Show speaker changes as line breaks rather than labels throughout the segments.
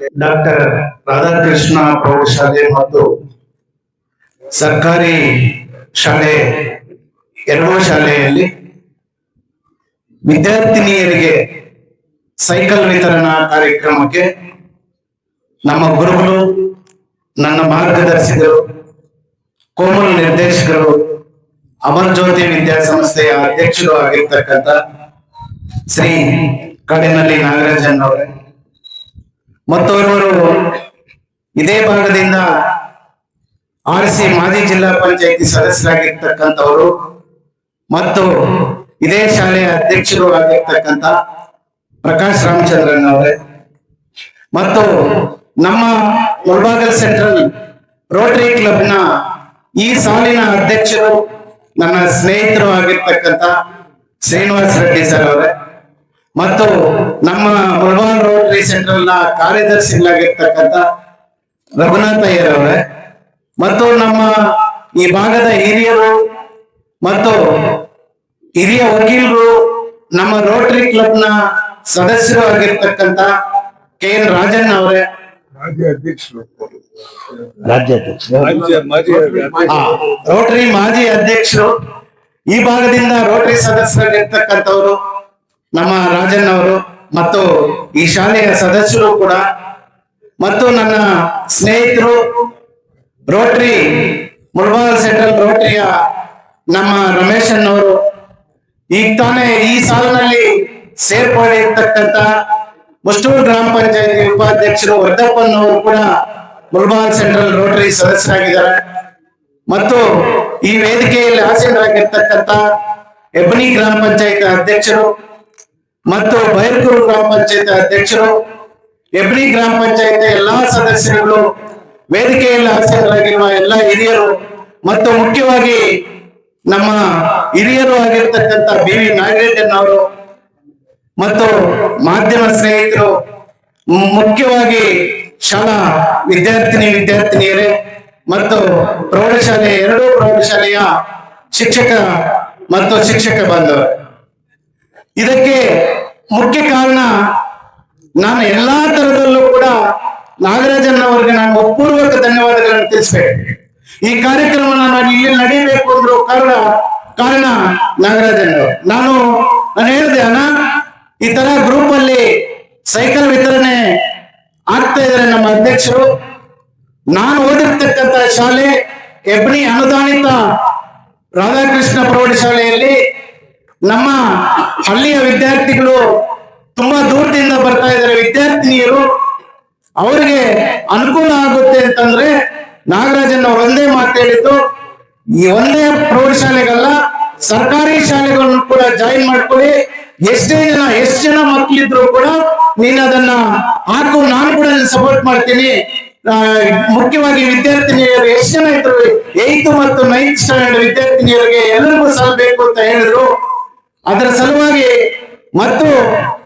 Doctor Radhakrishna ಪ್ರೌಢಶಾಲೆ ಮತ್ತು ಸರ್ಕಾರಿ ಶಾಲೆ, ಎರಡೂ ಶಾಲೆಯಲ್ಲಿ ವಿದ್ಯಾರ್ಥಿನಿಯರಿಗೆ ಸೈಕಲ್ ವಿತರಣಾ ಕಾರ್ಯಕ್ರಮಕ್ಕೆ ನಮ್ಮ ಗುರುಗಳು, ನನ್ನ ಮಾರ್ಗದರ್ಶಿಗಳು, ಕೋಮಲ್ ನಿರ್ದೇಶಕರು, ಅಮರ್ ಜ್ಯೋತಿ ವಿದ್ಯಾಸಂಸ್ಥೆಯ ಅಧ್ಯಕ್ಷರು ಆಗಿರ್ತಕ್ಕಂಥ ಶ್ರೀ ಕಡೆನಲ್ಲಿ ನಾಗರಾಜನ್ ಅವರೇ. ಮತ್ತೋರ್ವರು ಇದೇ ಭಾಗದಿಂದ ಆರ್ಸಿ ಮಾಜಿ ಜಿಲ್ಲಾ ಪಂಚಾಯತಿ ಸದಸ್ಯರಾಗಿರ್ತಕ್ಕಂಥವರು ಮತ್ತು ಇದೇ ಶಾಲೆಯ ಅಧ್ಯಕ್ಷರು ಆಗಿರ್ತಕ್ಕಂಥ ಪ್ರಕಾಶ್ ರಾಮಚಂದ್ರನ್ ಅವರೇ. ಮತ್ತು ನಮ್ಮ ಮುಳಬಾಗಲ್ ಸೆಂಟ್ರಲ್ ರೋಟರಿ ಕ್ಲಬ್ನ ಈ ಸಾಲಿನ ಅಧ್ಯಕ್ಷರು ನನ್ನ ಸ್ನೇಹಿತರು ಆಗಿರ್ತಕ್ಕಂಥ ಶ್ರೀನಿವಾಸ್ ರೆಡ್ಡಿ ಸರ್ ಅವರೇ. ಮತ್ತು ನಮ್ಮ ಮುಲ್ವಾನ್ ರೋಟರಿ ಸೆಂಟ್ರಲ್ನ ಕಾರ್ಯದರ್ಶಿಗಳಾಗಿರ್ತಕ್ಕಂಥ ರಘುನಾಥ ಅಯ್ಯರ್ ಅವರೇ ಮತ್ತು ನಮ್ಮ ಈ ಭಾಗದ ಹಿರಿಯರು ಮತ್ತು ಹಿರಿಯ ವಕೀಲರು ನಮ್ಮ ರೋಟರಿ ಕ್ಲಬ್ನ ಸದಸ್ಯರು ಆಗಿರ್ತಕ್ಕಂತ ಕೆ ಎನ್ ರಾಜಣ್ಣ ಅವರೇ.
ಅಧ್ಯಕ್ಷರು. ರಾಜ್ಯ
ಆ, ರೋಟರಿ ಮಾಜಿ ಅಧ್ಯಕ್ಷರು. ಈ ಭಾಗದಿಂದ ರೋಟರಿ ಸದಸ್ಯರಾಗಿರ್ತಕ್ಕಂಥವ್ರು. ನಮ್ಮ ರಾಜನ್ ಅವರು ಮತ್ತು ಈ ಶಾಲೆಯ ಸದಸ್ಯರು ಕೂಡ ಮತ್ತು ನನ್ನ ಸ್ನೇಹಿತರು ರೋಟರಿ, ಮುಳಬಾಲ್ ಸೆಂಟ್ರಲ್ ರೋಟರಿಯ ನಮ್ಮ ರಮೇಶ್ ಅವರು ಈಗ ತಾನೇ ಈ ಸಾಲಿನಲ್ಲಿ ಸೇರ್ಪಡಿರ್ತಕ್ಕಂಥ ಮುಸ್ಟೂರು ಗ್ರಾಮ ಪಂಚಾಯತಿ ಉಪಾಧ್ಯಕ್ಷರು ಅವರು ಕೂಡ ಮುಳಬಾಲ್ ಸೆಂಟ್ರಲ್ ರೋಟರಿ ಸದಸ್ಯರಾಗಿದ್ದಾರೆ. ಮತ್ತು ಈ ವೇದಿಕೆಯಲ್ಲಿ ಆಸೀನರಾಗಿರ್ತಕ್ಕಂಥ ಎಬ್ಬನಿ ಗ್ರಾಮ ಪಂಚಾಯತ್ ಅಧ್ಯಕ್ಷರು ಮತ್ತು ಬೈರ್ಕೂರು ಗ್ರಾಮ ಪಂಚಾಯತ್ ಅಧ್ಯಕ್ಷರು, ಎಬ್ರಿ ಗ್ರಾಮ ಪಂಚಾಯತ್ ಎಲ್ಲಾ ಸದಸ್ಯರುಗಳು, ವೇದಿಕೆಯಲ್ಲಿ ಹಾಸ್ಯರಾಗಿರುವ ಎಲ್ಲ ಹಿರಿಯರು ಮತ್ತು ಮುಖ್ಯವಾಗಿ ನಮ್ಮ ಹಿರಿಯರು ಆಗಿರ್ತಕ್ಕಂಥ ಬಿ ವಿ ನಾಗರೇಜನ್ ಅವರು ಮತ್ತು ಮಾಧ್ಯಮ ಸ್ನೇಹಿತರು, ಮುಖ್ಯವಾಗಿ ಶಾಲಾ ವಿದ್ಯಾರ್ಥಿನಿ, ವಿದ್ಯಾರ್ಥಿನಿಯರೇ ಮತ್ತು ಪ್ರೌಢಶಾಲೆ, ಎರಡೂ ಪ್ರೌಢಶಾಲೆಯ ಶಿಕ್ಷಕ ಮತ್ತು ಶಿಕ್ಷಕ ಬಾಂಧವರು ಇದಕ್ಕೆ ಮುಖ್ಯ ಕಾರಣ ನಾನು ಎಲ್ಲಾ ತರದಲ್ಲೂ ಕೂಡ ನಾಗರಾಜನ್ ಅವರಿಗೆ ನಾನು ಅಪೂರ್ವಕ ಧನ್ಯವಾದಗಳನ್ನು ತಿಳಿಸ್ಬೇಕು. ಈ ಕಾರ್ಯಕ್ರಮ ನಾನು ಇಲ್ಲಿ ನಡೀಬೇಕು ಅಂದ್ರು ಕಾರಣ ಕಾರಣ ನಾಗರಾಜನ್ ನಾನು ನಾನು ಹೇಳಿದೆ, ಅಣ್ಣ, ಈ ತರ ಗ್ರೂಪ್ ಅಲ್ಲಿ ಸೈಕಲ್ ವಿತರಣೆ ಆಗ್ತಾ ಇದ್ದಾರೆ ನಮ್ಮ ಅಧ್ಯಕ್ಷರು. ನಾನು ಓದಿರ್ತಕ್ಕಂತ ಶಾಲೆ ಎಬ್ನಿ ಅನುದಾನಿತ ರಾಧಾಕೃಷ್ಣ ಪ್ರೌಢಶಾಲೆಯಲ್ಲಿ ನಮ್ಮ ಹಳ್ಳಿಯ ವಿದ್ಯಾರ್ಥಿಗಳು ತುಂಬಾ ದೂರದಿಂದ ಬರ್ತಾ ಇದ್ದಾರೆ. ವಿದ್ಯಾರ್ಥಿನಿಯರು ಅವರಿಗೆ ಅನುಕೂಲ ಆಗುತ್ತೆ ಅಂತಂದ್ರೆ ನಾಗರಾಜನ್ ಅವರು ಒಂದೇ ಮಾತು ಹೇಳಿದ್ದು, ಈ ಒಂದೇ ಪ್ರೌಢಶಾಲೆಗಲ್ಲ ಸರ್ಕಾರಿ ಶಾಲೆಗಳನ್ನು ಕೂಡ ಜಾಯಿನ್ ಮಾಡ್ಕೊಳ್ಳಿ. ಎಷ್ಟೇ ಜನ, ಎಷ್ಟು ಜನ ಮಕ್ಕಳಿದ್ರು ಕೂಡ ನೀನ್ ಅದನ್ನ ಹಾಕು, ನಾನು ಕೂಡ ಸಪೋರ್ಟ್ ಮಾಡ್ತೀನಿ. ಮುಖ್ಯವಾಗಿ ವಿದ್ಯಾರ್ಥಿನಿಯರು ಎಷ್ಟು ಜನ ಇದ್ರು? ಏತ್ ಮತ್ತು ನೈನ್ತ್ ಸ್ಟ್ಯಾಂಡರ್ಡ್ ವಿದ್ಯಾರ್ಥಿನಿಯರಿಗೆ ಎಲ್ಲರಿಗೂ ಸಲ್ಲಬೇಕು ಅಂತ ಹೇಳಿದ್ರು. ಅದರ ಸಲುವಾಗಿ ಮತ್ತು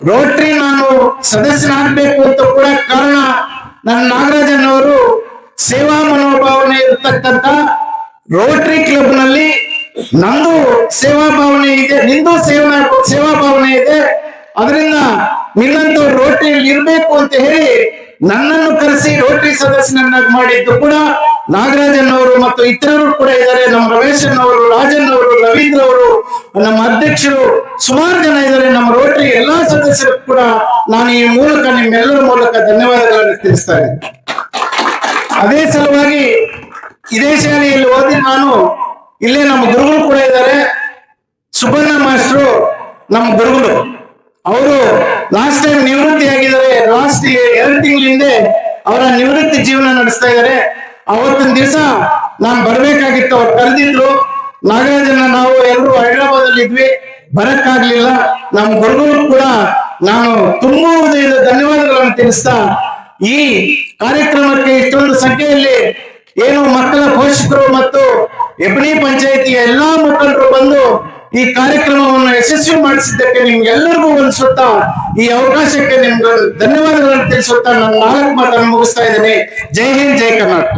ರೋಟರಿ ನಾನು ಸದಸ್ಯನಾಗಬೇಕು ಅಂತ ಕೂಡ ಕಾರಣ ನನ್ನ ನಾಗರಾಜನ್ ಅವರು ಸೇವಾ ಮನೋಭಾವನೆ ಇರತಕ್ಕಂತ ರೋಟರಿ ಕ್ಲಬ್ನಲ್ಲಿ ನಂದು ಸೇವಾ ಭಾವನೆ ಇದೆ, ನಿಂದು ಸೇವಾ ಸೇವಾ ಭಾವನೆ ಇದೆ. ಅದರಿಂದ ನಿನ್ನಂತ ರೋಟರಿಯಲ್ಲಿ ಇರಬೇಕು ಅಂತ ಹೇಳಿ ನನ್ನನ್ನು ಕರೆಸಿ ರೋಟರಿ ಸದಸ್ಯನನ್ನಾಗಿ ಮಾಡಿದ್ದು ಕೂಡ ನಾಗರಾಜನ್ ಅವರು ಮತ್ತು ಇತರರು ಕೂಡ ಇದ್ದಾರೆ. ನಮ್ಮ ರಮೇಶನ್ ಅವರು ರಾಜನ್ ಅವರು ರವೀಂದ್ರ ಅವರು ನಮ್ಮ ಅಧ್ಯಕ್ಷರು, ಸುಮಾರು ಜನ ಇದ್ದಾರೆ. ನಮ್ಮ ರೋಟರಿ ಎಲ್ಲಾ ಸದಸ್ಯರು ಕೂಡ ನಾನು ಈ ಮೂಲಕ ನಿಮ್ಮೆಲ್ಲರ ಮೂಲಕ ಧನ್ಯವಾದಗಳನ್ನು ತಿಳಿಸ್ತಾ ಅದೇ ಸಲುವಾಗಿ ಇದೇ ಶಾಲೆಯಲ್ಲಿ ಓದಿ ನಾನು ಇಲ್ಲೇ ನಮ್ಮ ಗುರುಗಳು ಕೂಡ ಇದ್ದಾರೆ. ಸುಬಣ್ಣ ಮಾಸ್ಟ್ರು, ನಮ್ಮ ಗುರುಗಳು. ಅವರು ಲಾಸ್ಟ್ ಟೈಮ್ ನಿವೃತ್ತಿ ಆಗಿದ್ದಾರೆ ಲಾಸ್ಟ್ ಎರಡು ತಿಂಗಳ ಹಿಂದೆ ಅವರ ನಿವೃತ್ತಿ ಜೀವನ ನಡೆಸ್ತಾ ಇದ್ದಾರೆ. ಅವತ್ತಿನ ದಿವಸ ನಾನು ಬರ್ಬೇಕಾಗಿತ್ತು, ಅವ್ರು ಕರೆದಿದ್ರು ನಾಗರಾಜನ ನಾವು ಎಲ್ಲರೂ ಹೈದರಾಬಾದ್ ಅಲ್ಲಿ ಇದ್ವಿ, ಬರಕ್ಕಾಗ್ಲಿಲ್ಲ. ನಮ್ಮ ಗುರುಗಳು ಕೂಡ ನಾನು ತುಂಬಾ ಹೃದಯದ ಧನ್ಯವಾದಗಳನ್ನು ತಿಳಿಸ್ತಾ, ಈ ಕಾರ್ಯಕ್ರಮಕ್ಕೆ ಇಷ್ಟೊಂದು ಸಂಖ್ಯೆಯಲ್ಲಿ ಏನು ಮಕ್ಕಳ ಪೋಷಕರು ಮತ್ತು ಎಬ್ನಿ ಪಂಚಾಯಿತಿಯ ಎಲ್ಲಾ ಮಕ್ಕಳರು ಬಂದು ಈ ಕಾರ್ಯಕ್ರಮವನ್ನು ಯಶಸ್ವಿ ಮಾಡಿಸಿದ್ದಕ್ಕೆ ನಿಮ್ಗೆಲ್ಲರಿಗೂ ಒಂದು ಸುತ್ತ ಈ ಅವಕಾಶಕ್ಕೆ ನಿಮ್ಗೆ ಧನ್ಯವಾದಗಳನ್ನು ತಿಳಿಸುತ್ತಾ ನನ್ನ ನಾಲ್ಕು ಮಾತನ್ನು ಮುಗಿಸ್ತಾ ಇದ್ದೇನೆ. ಜೈ ಹಿಂದ್, ಜೈ ಕರ್ನಾಟಕ.